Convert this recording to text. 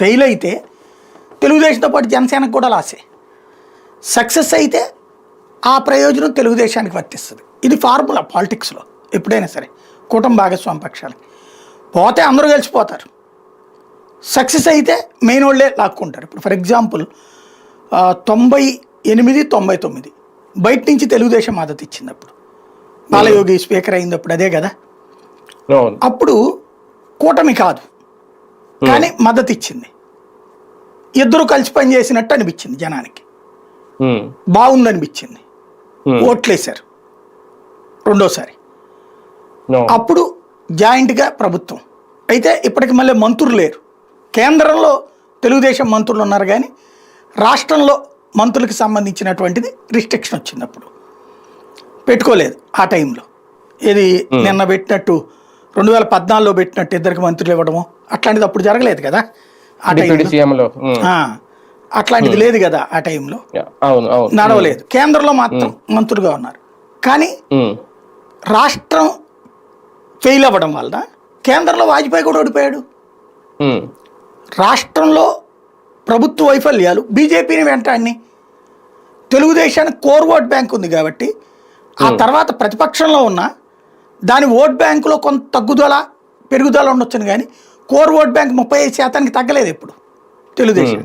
Fail అయితే తెలుగుదేశంతో పాటు జనసేనకు కూడా లాసే సక్సెస్ అయితే ఆ ప్రయోజనం తెలుగుదేశానికి వర్తిస్తుంది. ఇది ఫార్ములా పాలిటిక్స్లో ఎప్పుడైనా సరే కూటమి భాగస్వామి పక్షాలకి. పోతే అందరూ కలిసిపోతారు సక్సెస్ అయితే మెయిన్ వాళ్ళే లాక్కుంటారు. ఇప్పుడు ఫర్ ఎగ్జాంపుల్ తొంభై ఎనిమిది తొంభై తొమ్మిది. బయట నుంచి తెలుగుదేశం మద్దతు ఇచ్చింది అప్పుడు బాలయోగి స్పీకర్ అయింది అప్పుడు అదే కదా? అప్పుడు కూటమి కాదు. కానీ మద్దతు ఇచ్చింది ఇద్దరు కలిసి పనిచేసినట్టు అనిపించింది జనానికి. ఉమ్, బాగుందనిపించింది. ఉమ్, ఓట్లేశారు. రెండోసారి. అప్పుడు జాయింట్గా ప్రభుత్వం. అయితే ఇప్పటికి మళ్ళీ మంత్రులు లేరు. కేంద్రంలో తెలుగుదేశం మంత్రులు ఉన్నారు కానీ రాష్ట్రంలో మంత్రులకు సంబంధించినటువంటిది రిస్ట్రిక్షన్ వచ్చింది అప్పుడు. పెట్టుకోలేదు ఆ టైంలో. ఇది నిన్న పెట్టినట్టు రెండు వేల పద్నాలుగులో పెట్టినట్టు ఇద్దరికి మంత్రులు ఇవ్వడము. అట్లాంటిది అప్పుడు జరగలేదు కదా? ఆ టైంలో. అట్లాంటిది లేదు కదా ఆ టైంలో? నడవలేదు. కేంద్రంలో మాత్రం మంత్రులుగా ఉన్నారు. కానీ రాష్ట్రం ఫెయిల్ అవ్వడం వల్ల కేంద్రంలో వాజ్పేయి కూడా ఓడిపోయాడు. రాష్ట్రంలో ప్రభుత్వ వైఫల్యాలు బీజేపీని వెంటాడిని. తెలుగుదేశానికి కోర్ ఓట్ బ్యాంక్ ఉంది కాబట్టి ఆ తర్వాత ప్రతిపక్షంలో ఉన్న దాని ఓట్ బ్యాంకులో కొంత తగ్గుదల పెరుగుదల ఉండొచ్చును కానీ కోర్ ఓట్ బ్యాంక్ ముప్పై ఐదు శాతానికి తగ్గలేదు ఇప్పుడు తెలుగుదేశం.